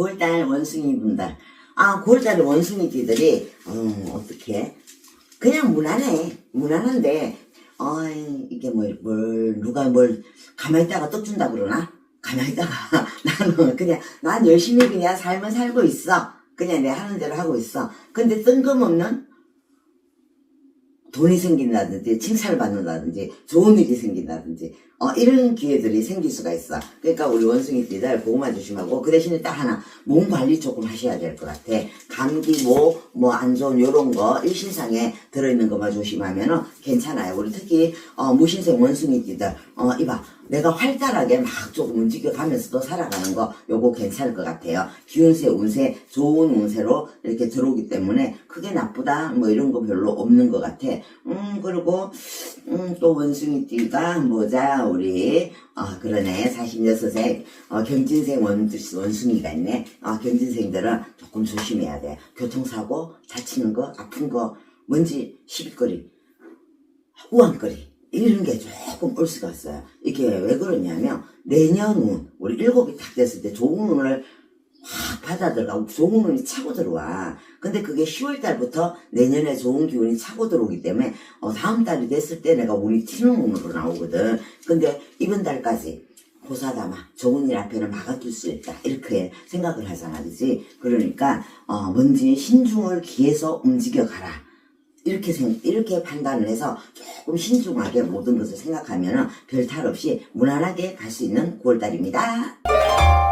9월달 원숭이 분들. 아, 9월달에 원숭이띠들이, 음, 어떻게. 그냥 무난해. 무난한데, 어이, 이게 뭘, 뭘, 누가 뭘, 가만히 있다가 또 준다 그러나? 가만히 있다가. 나는 그냥, 난 열심히 그냥 삶을 살고 있어. 그냥 내 하는 대로 하고 있어. 근데 뜬금없는 돈이 생긴다든지 칭찬을 받는다든지 좋은 일이 생긴다든지 어, 이런 기회들이 생길 수가 있어. 그러니까 우리 원숭이 띠들 보호만 조심하고 그 대신에 딱 하나 몸 관리 조금 하셔야 될 것 같아. 감기 뭐 뭐 안 좋은 요런 거 일신상에 들어있는 것만 조심하면 은 괜찮아요. 우리 특히 어, 무신생 원숭이 띠들 어 이봐 내가 활달하게 막 조금 움직여가면서도 살아가는 거 요거 괜찮을 것 같아요. 기운세 운세 좋은 운세로 이렇게 들어오기 때문에 크게 나쁘다 뭐 이런 거 별로 없는 것 같아. 음 그리고 음, 또 원숭이 띠가 뭐자 우리 어 그러네 46세 어, 경진생 원, 원숭이가 있네. 어, 경진생들은 조금 조심해야 돼. 교통사고 다치는 거 아픈 거 뭔지 시비거리 우왕거리 이런 게 조금 올 수가 있어요. 이게 왜 그러냐면 내년 운 우리 일곱이 딱 됐을 때 좋은 운을 확 받아들어가고 좋은 운이 차고 들어와. 근데 그게 10월 달부터 내년에 좋은 기운이 차고 들어오기 때문에 어, 다음 달이 됐을 때 내가 운이 튀는 운으로 나오거든. 근데 이번 달까지 고사다마 좋은 일 앞에는 막아둘 수 있다 이렇게 생각을 하잖아 그지 그러니까 어 뭔지 신중을 기해서 움직여 가라 이렇게 생 이렇게 판단을 해서 조금 신중하게 모든 것을 생각하면은 별탈 없이 무난하게 갈 수 있는 9월달입니다.